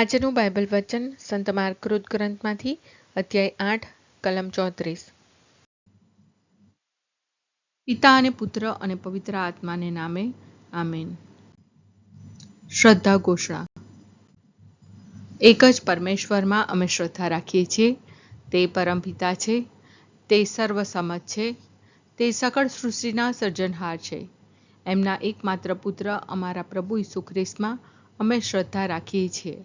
આજનું બાઇબલ વચન સંત માર્કૃત ગ્રંથમાંથી અધ્યાય આઠ, કલમ ચોત્રીસ. પિતા અને પુત્ર અને પવિત્ર આત્માને નામે આમેન. શ્રદ્ધા ઘોષણા. એક જ પરમેશ્વરમાં અમે શ્રદ્ધા રાખીએ છીએ. તે પરમપિતા છે. તે સર્વસમજ છે. તે સકળ સૃષ્ટિના સર્જનહાર છે. એમના એકમાત્ર પુત્ર અમારા પ્રભુ ઈસુ ખ્રિસ્તમાં અમે શ્રદ્ધા રાખીએ છીએ.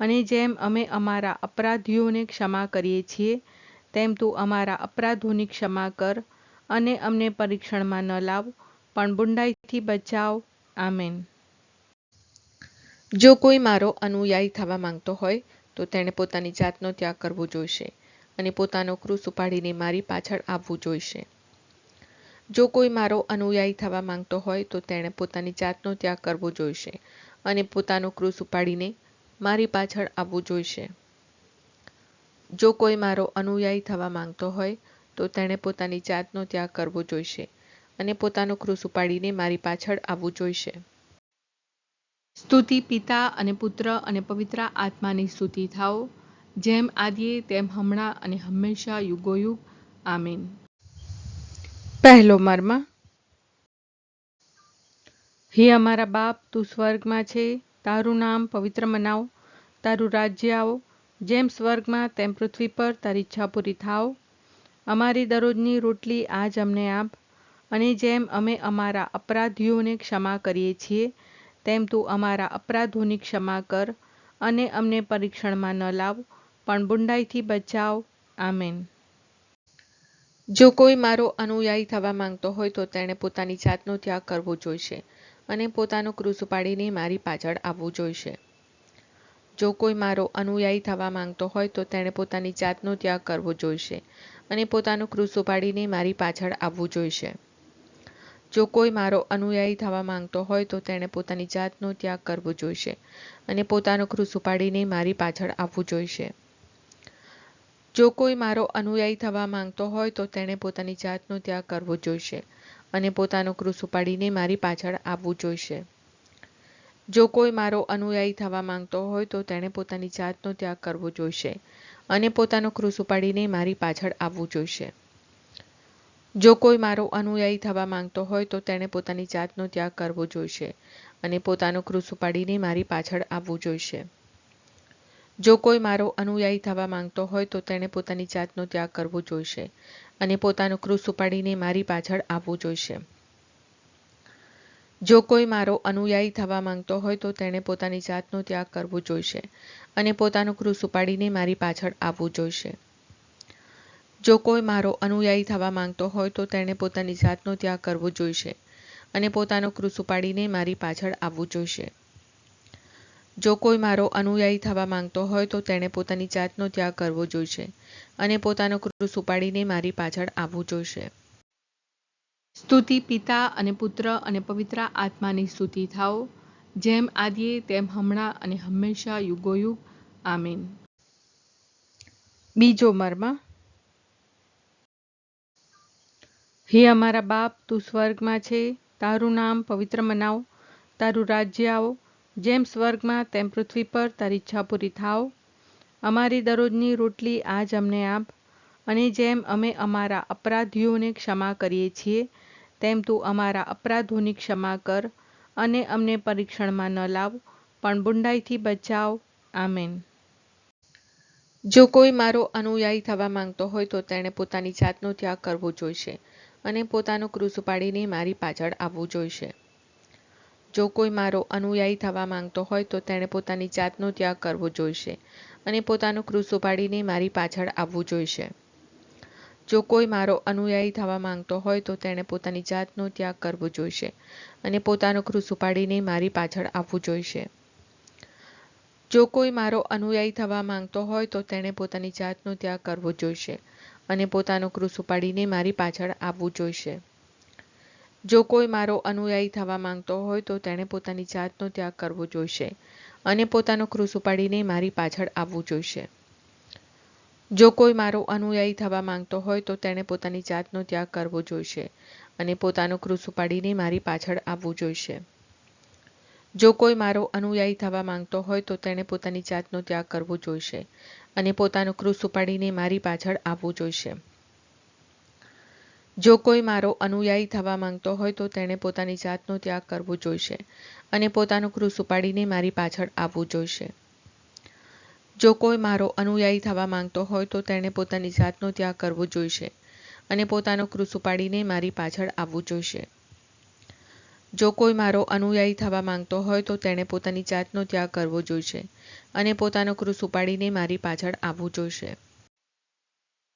અને જેમ અમે અમારા અપરાધીઓને ક્ષમા કરીએ છીએ, તેમ તું અમારા અપરાધોની ક્ષમા કર અને અમને પરીક્ષણમાં ન લાવ, પણ બુંડાઈથી બચાવ. આમેન. જો કોઈ મારો અનુયાયી થવા માંગતો હોય, તો તેણે પોતાની જાતનો ત્યાગ કરવો જોઈશે અને પોતાનો ક્રૂસ ઉપાડીને મારી પાછળ આવવું જોઈશે. જો કોઈ મારો અનુયાયી થવા માંગતો હોય, તો તેણે પોતાની જાતનો ત્યાગ કરવો જોઈશે અને પોતાનો ક્રૂસ ઉપાડીને મારી પાછળ આવવું જોઈશે. જો કોઈ મારો અનુયાયી થવા માંગતો હોય, તો તેણે પોતાની જાતનો ત્યાગ કરવો જોઈશે અને પોતાનો ક્રુસ ઉપાડીને મારી પાછળ આવવું જોઈશે. સ્તુતિ પિતા અને પુત્ર અને પવિત્ર આત્માની સ્તુતિ થાઓ. જેમ આદિએ, તેમ હમણાં અને હંમેશા યુગોયુગ. આમીન. પહેલો મર્મ. હે અમારા બાપ, તું સ્વર્ગમાં છે. તારું નામ પવિત્ર મનાવ, તારું રાજ્ય આવો, જેમ સ્વર્ગમાં તેમ પૃથ્વી પર તારી ઈચ્છા પૂરી થાવ અમારી દરરોજની રોટલી આજ અમને આપ, અને જેમ અમે અમારા અપરાધીઓને ક્ષમા કરીએ છીએ, તેમ તું અમારા અપરાધોની ક્ષમા કર, અને અમને પરીક્ષણમાં ન લાવ, પણ બુંડાઈથી બચાવ. આમેન. જો કોઈ મારો અનુયાયી થવા માંગતો હોય તો તેણે પોતાની જાતનો ત્યાગ કરવો જોઈશે. અને પોતાનો ક્રૂસ ઉપાડીને મારી પાછળ આવવું જોઈશે. જો કોઈ મારો અનુયાયી થવા માંગતો હોય તો તેણે પોતાની જાતનો ત્યાગ કરવો જોઈશે અને પોતાનું ક્રૂસ ઉપાડીને મારી પાછળ આવવું જોઈશે. જો કોઈ મારો અનુયાયી થવા માંગતો હોય તો તેણે પોતાની જાતનો ત્યાગ કરવો જોઈશે અને પોતાનું ક્રૂસ ઉપાડીને મારી પાછળ આવવું જોઈશે. જો કોઈ મારો અનુયાયી થવા માંગતો હોય તો તેણે પોતાની જાતનો ત્યાગ કરવો જોઈશે અને પોતાનો ક્રુસ ઉપાડીને મારી પાછળ આવવું જોઈશે. જો કોઈ મારો અનુયાયી થવા માંગતો હોય તો તેણે પોતાની જાતનો ત્યાગ કરવો જોઈશે અને પોતાનો ક્રુસ ઉપાડીને મારી પાછળ આવવું જોઈશે. જો કોઈ મારો અનુયાયી થવા માંગતો હોય તો તેણે પોતાની જાતનો ત્યાગ કરવો જોઈશે અને પોતાનો ક્રુસ ઉપાડીને મારી પાછળ આવવું જોઈશે. જો કોઈ મારો અનુયાયી થવા માંગતો હોય તો તેણે પોતાની જાતનો ત્યાગ કરવો જોઈશે અને પોતાનું ક્રૂસ ઉપાડીને મારી પાછળ આવવું જોઈશે. જો કોઈ મારો અનુયાયી થવા માંગતો હોય તો તેણે પોતાની જાતનો ત્યાગ કરવો જોઈશે અને પોતાનું ક્રૂસ ઉપાડીને મારી પાછળ આવવું જોઈશે. જો કોઈ મારો અનુયાયી થવા માંગતો હોય તો તેણે પોતાની જાતનો ત્યાગ કરવો જોઈશે અને પોતાનું ક્રૂસ ઉપાડીને મારી પાછળ આવવું જોઈશે. જો કોઈ મારો અનુયાયી થવા માંગતો હોય તો તેણે પોતાની જાતનો ત્યાગ કરવો જોઈશે અને પોતાનો ક્રૂસ ઉપાડીને મારી પાછળ આવવું જોઈશે. સ્તુતિ પિતા અને પુત્ર અને પવિત્ર આત્માની સ્તુતિ થાઓ. જેમ આદિએ, તેમ હમણાં અને હંમેશા યુગોયુગ. આમીન. બીજો મર્મ. હે અમારા બાપ, તું સ્વર્ગમાં છે. તારું નામ પવિત્ર મનાવ. તારું રાજ્ય આવો. જેમ સ્વર્ગમાં તેમ પૃથ્વી પર તારી ઈચ્છા પૂરી થાવ અમારી દરરોજની રોટલી આજ અમને આપ. અને જેમ અમે અમારા અપરાધીઓને ક્ષમા કરીએ છીએ, તેમ તું અમારા અપરાધોની ક્ષમા કર અને અમને પરીક્ષણમાં ન લાવ, પણ બુંડાઈથી બચાવ. આમેન. જો કોઈ મારો અનુયાયી થવા માંગતો હોય તો તેણે પોતાની જાતનો ત્યાગ કરવો જોઈશે અને પોતાનો ક્રુસ ઉપાડીને મારી પાછળ આવવું જોઈશે. જો કોઈ મારો અનુયાયી થવા માંગતો હોય તો તેણે પોતાની જાતનો ત્યાગ કરવો જોઈશે અને પોતાનું ક્રૂસ ઉપાડીને મારી પાછળ આવવું જોઈશે. જો કોઈ મારો અનુયાયી થવા માંગતો હોય તો તેણે પોતાની જાતનો ત્યાગ કરવો જોઈશે અને પોતાનું ક્રૂસ ઉપાડીને મારી પાછળ આવવું જોઈશે. જો કોઈ મારો અનુયાયી થવા માંગતો હોય તો તેણે પોતાની જાતનો ત્યાગ કરવો જોઈશે અને પોતાનો ક્રુસ ઉપાડીને મારી પાછળ આવવું જોઈશે. જો કોઈ મારો અનુયાયી થવા માંગતો હોય તો તેણે પોતાની જાતનો ત્યાગ કરવો જોઈશે અને પોતાનો ક્રુસ ઉપાડીને મારી પાછળ આવવું જોઈશે. જો કોઈ મારો અનુયાયી થવા માંગતો હોય તો તેણે પોતાની જાતનો ત્યાગ કરવો જોઈશે અને પોતાનો ક્રુસ ઉપાડીને મારી પાછળ આવવું જોઈશે. જો કોઈ મારો અનુયાયી થવા માંગતો હોય તો તેણે પોતાની જાતનો ત્યાગ કરવો જોઈશે અને પોતાનો ક્રુસ ઉપાડીને મારી પાછળ આવવું જોઈશે. જો કોઈ મારો અનુયાયી થવા માંગતો હોય તો તેણે પોતાની જાતનો ત્યાગ કરવો જોઈશે અને પોતાનું ક્રૂસ ઉપાડીને મારી પાછળ આવવું જોઈશે. જો કોઈ મારો અનુયાયી થવા માંગતો હોય તો તેણે પોતાની જાતનો ત્યાગ કરવો જોઈશે અને પોતાનો ક્રૂસ ઉપાડીને મારી પાછળ આવવું જોઈશે. જો કોઈ મારો અનુયાયી થવા માંગતો હોય તો તેણે પોતાની જાતનો ત્યાગ કરવો જોઈશે અને પોતાનો ક્રૂસ ઉપાડીને મારી પાછળ આવવું જોઈશે.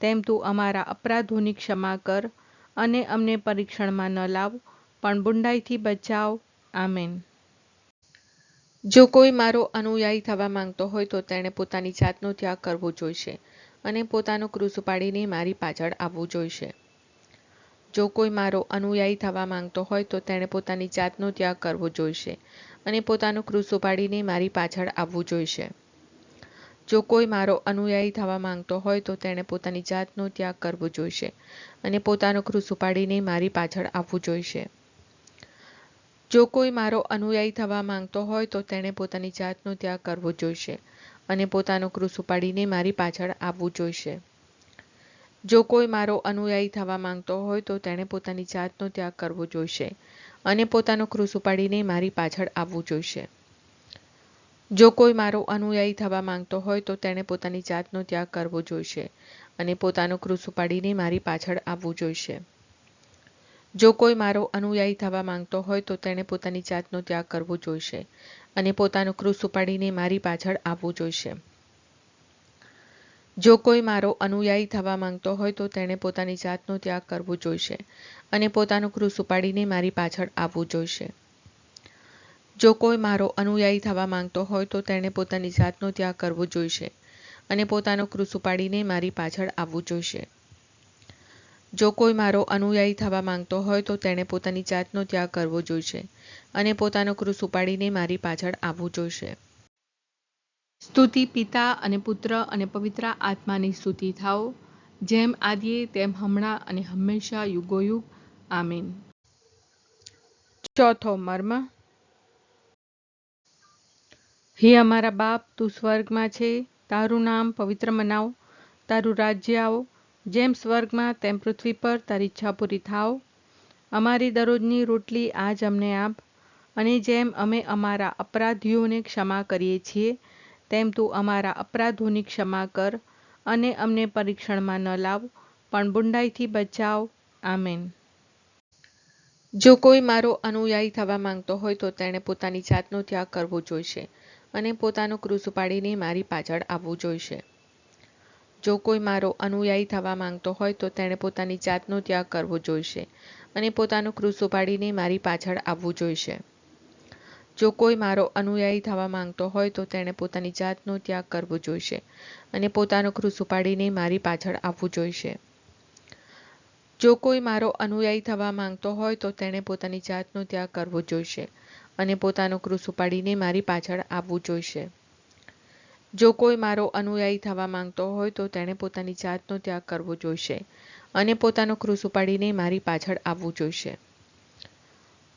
તેમ તું અમારા અપરાધોની ક્ષમા કર અને અમને પરીક્ષણમાં ન લાવ, પણ બુંડાઈથી બચાવ. આમેન. જો કોઈ મારો અનુયાયી થવા માંગતો હોય તો તેણે પોતાની જાતનો ત્યાગ કરવો જોઈશે અને પોતાનો ક્રુસ ઉપાડીને મારી પાછળ આવવું જોઈશે. જો કોઈ મારો અનુયાયી થવા માંગતો હોય તો તેણે પોતાની જાતનો ત્યાગ કરવો જોઈશે અને પોતાનું ક્રુસ ઉપાડીને મારી પાછળ આવવું જોઈશે. જો કોઈ મારો અનુયાયી થવા માંગતો હોય તો તેણે પોતાની જાતનો ત્યાગ કરવો જોઈશે અને પોતાનો ક્રૂસ ઉપાડીને મારી પાછળ આવવું જોઈશે. જો કોઈ મારો અનુયાયી થવા માંગતો હોય તો તેણે પોતાની જાતનો ત્યાગ કરવો જોઈશે અને પોતાનો ક્રુસ ઉપાડીને મારી પાછળ આવવું જોઈશે. જો કોઈ મારો અનુયાયી થવા માંગતો હોય તો તેણે પોતાની જાતનો ત્યાગ કરવો જોઈશે અને પોતાનો ક્રુસ ઉપાડીને મારી પાછળ આવવું જોઈશે. જો કોઈ મારો અનુયાયી થવા માંગતો હોય તો તેણે પોતાની જાતનો ત્યાગ કરવો જોઈશે અને પોતાનું ક્રુસ ઉપાડીને મારી પાછળ આવવું જોઈશે. જો કોઈ મારો અનુયાયી થવા માંગતો હોય તો તેણે પોતાની જાતનો ત્યાગ કરવો જોઈશે અને પોતાનું ક્રુસ ઉપાડીને મારી પાછળ આવવું જોઈશે. જો કોઈ મારો અનુયાયી થવા માંગતો હોય તો તેણે પોતાની જાતનો ત્યાગ કરવો જોઈશે અને પોતાનું ક્રુસ ઉપાડીને મારી પાછળ આવવું જોઈશે. જો કોઈ મારો અનુયાયી થવા માંગતો હોય તો તેણે પોતાની જાતનો ત્યાગ કરવો જોઈશે અને પોતાનો ક્રુસ ઉપાડીને મારી પાછળ આવવું જોઈશે. જો કોઈ મારો અનુયાયી થવા માંગતો હોય તો તેણે પોતાની જાતનો ત્યાગ કરવો જોઈશે અને પોતાનો ક્રુસ ઉપાડીને મારી પાછળ આવવું જોઈશે. સ્તુતિ પિતા અને પુત્ર અને પવિત્ર આત્માની સ્તુતિ થાઓ. જેમ આદિએ, તેમ હમણાં અને હંમેશા યુગોયુગ. આમીન. ચોથો મર્મ. હે અમારા બાપ, તું સ્વર્ગમાં છે, તારું નામ પવિત્ર મનાવ, તારું રાજ્ય આવો, જેમ સ્વર્ગમાં તેમ પૃથ્વી પર તારી ઈચ્છા પૂરી થાવ. અમારી દરરોજની રોટલી આજ અમને આપ, અને જેમ અમે અમારા અપરાધીઓને ક્ષમા કરીએ છીએ, તેમ તું અમારા અપરાધોની ક્ષમા કર, અને અમને પરીક્ષણમાં ન લાવ, પણ બુંડાઈથી બચાવ. આમેન. જો કોઈ મારો અનુયાયી થવા માંગતો હોય તો તેણે પોતાની જાતનો ત્યાગ કરવો જોઈશે. અને પોતાનું ક્રૂસ ઉપાડીને મારી પાછળ આવવું જોઈશે. જો કોઈ મારો અનુયાયી થવા માંગતો હોય તો તેણે પોતાની જાતનો ત્યાગ કરવો જોઈશે અને પોતાનું ક્રૂસ ઉપાડીને મારી પાછળ આવવું જોઈશે. જો કોઈ મારો અનુયાયી થવા માંગતો હોય તો તેણે પોતાની જાતનો ત્યાગ કરવો જોઈશે અને પોતાનું ક્રૂસ ઉપાડીને મારી પાછળ આવવું જોઈશે. જો કોઈ મારો અનુયાયી થવા માંગતો હોય તો તેણે પોતાની જાતનો ત્યાગ કરવો જોઈશે અને પોતાનો ક્રૂસ ઉપાડીને મારી પાછળ આવવું જોઈશે. જો કોઈ મારો અનુયાયી થવા માંગતો હોય તો તેણે પોતાની જાતનો ત્યાગ કરવો જોઈશે અને પોતાનો ક્રૂસ ઉપાડીને મારી પાછળ આવવું જોઈશે.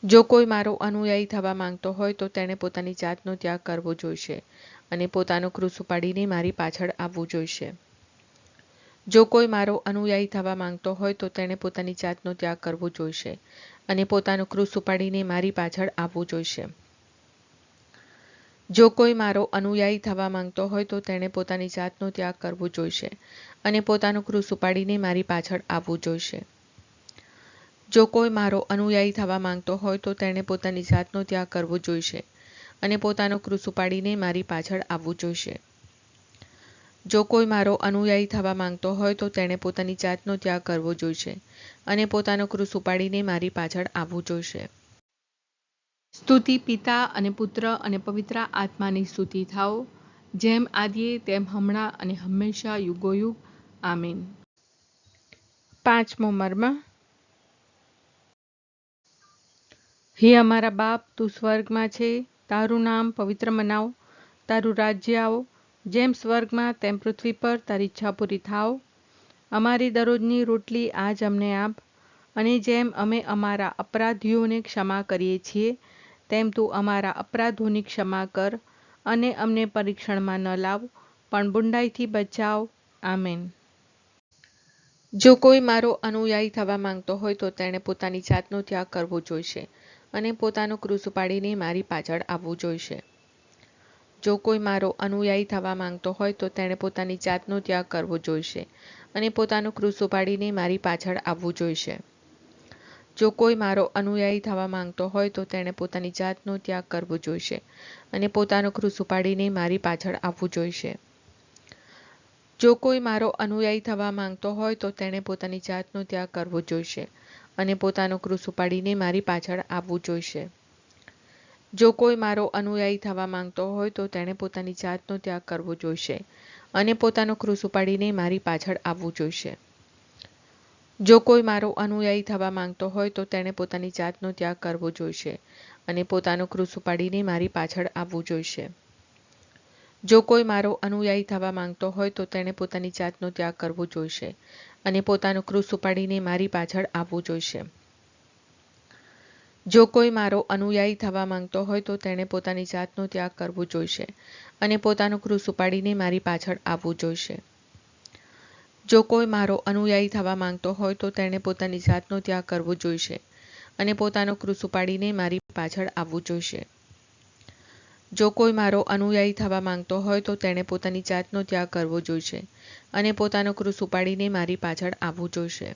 જો કોઈ મારો અનુયાયી થવા માંગતો હોય તો તેણે પોતાની જાતનો ત્યાગ કરવો જોઈશે અને પોતાનો ક્રૂસ ઉપાડીને મારી પાછળ આવવું જોઈશે. જો કોઈ મારો અનુયાયી થવા માંગતો હોય તો તેણે પોતાની જાતનો ત્યાગ કરવો જોઈશે અને પોતાનું ક્રૂસ ઉપાડીને મારી પાછળ આવવું જોઈશે. જો કોઈ મારો અનુયાયી થવા માંગતો હોય તો તેણે પોતાની જાતનો ત્યાગ કરવો જોઈશે અને પોતાનું ક્રૂસ ઉપાડીને મારી પાછળ આવવું જોઈશે. જો કોઈ મારો અનુયાયી થવા માંગતો હોય તો તેણે પોતાની જાતનો ત્યાગ કરવો જોઈશે અને પોતાનું ક્રૂસ ઉપાડીને મારી પાછળ આવવું જોઈશે. જો કોઈ મારો અનુયાયી થવા માંગતો હોય તો તેણે પોતાની જાતનો ત્યાગ કરવો જોઈશે અને પોતાનો ક્રુસ ઉપાડીને મારી પાછળ આવવું જોઈશે. સ્તુતિ પિતા અને પુત્ર અને પવિત્ર આત્માની સ્તુતિ થાઓ. જેમ આદિએ, તેમ હમણાં અને હંમેશા યુગોયુગ. આમીન. પાંચમો મર્મ. હે અમારા બાપ, તું સ્વર્ગમાં છે. તારું નામ પવિત્ર મનાવ. તારું રાજ્ય આવો. જેમ સ્વર્ગમાં તેમ પૃથ્વી પર તારી ઈચ્છા પૂરી થાવ. અમારી દરરોજની રોટલી આજ અમને આપ. અને જેમ અમે અમારા અપરાધીઓને ક્ષમા કરીએ છીએ, તેમ તું અમારા અપરાધોની ક્ષમા કર અને અમને પરીક્ષણમાં ન લાવ, પણ બુંડાઈથી બચાવ. આમેન. જો કોઈ મારો અનુયાયી થવા માંગતો હોય તો તેણે પોતાની જાતનો ત્યાગ કરવો જોઈશે અને પોતાનો ક્રુસ ઉપાડીને મારી પાછળ આવવું જોઈશે. જો કોઈ મારો અનુયાયી થવા માંગતો હોય તો તેણે પોતાની જાતનો ત્યાગ કરવો જોઈશે અને પોતાનું ક્રૂસ ઉપાડીને મારી પાછળ આવવું જોઈશે. જો કોઈ મારો અનુયાયી થવા માંગતો હોય તો તેણે પોતાની જાતનો ત્યાગ કરવો જોઈશે અને પોતાનો ક્રૂસ ઉપાડીને મારી પાછળ આવવું જોઈશે. જો કોઈ મારો અનુયાયી થવા માંગતો હોય તો તેણે પોતાની જાતનો ત્યાગ કરવો જોઈશે અને પોતાનું ક્રૂસ ઉપાડીને મારી પાછળ આવવું જોઈશે. જો કોઈ મારો અનુયાયી થવા માંગતો હોય તો તેણે પોતાની જાતનો ત્યાગ કરવો જોઈશે અને પોતાનો ક્રુસ ઉપાડીને મારી પાછળ આવવું જોઈશે. જો કોઈ મારો અનુયાયી થવા માંગતો હોય તો તેણે પોતાની જાતનો ત્યાગ કરવો જોઈશે અને પોતાનો ક્રુસ ઉપાડીને મારી પાછળ આવવું જોઈશે. જો કોઈ મારો અનુયાયી થવા માંગતો હોય તો તેણે પોતાની જાતનો ત્યાગ કરવો જોઈશે અને પોતાનો ક્રુસ ઉપાડીને મારી પાછળ આવવું જોઈશે. જો કોઈ મારો અનુયાયી થવા માંગતો હોય તો તેણે પોતાની જાતનો ત્યાગ કરવો જોઈશે અને પોતાનું ક્રૂસ ઉપાડીને મારી પાછળ આવવું જોઈશે. જો કોઈ મારો અનુયાયી થવા માંગતો હોય તો તેણે પોતાની જાતનો ત્યાગ કરવો જોઈશે અને પોતાનો ક્રૂસ ઉપાડીને મારી પાછળ આવવું જોઈશે. જો કોઈ મારો અનુયાયી થવા માંગતો હોય તો તેણે પોતાની જાતનો ત્યાગ કરવો જોઈશે અને પોતાનો ક્રૂસ ઉપાડીને મારી પાછળ આવવું જોઈશે.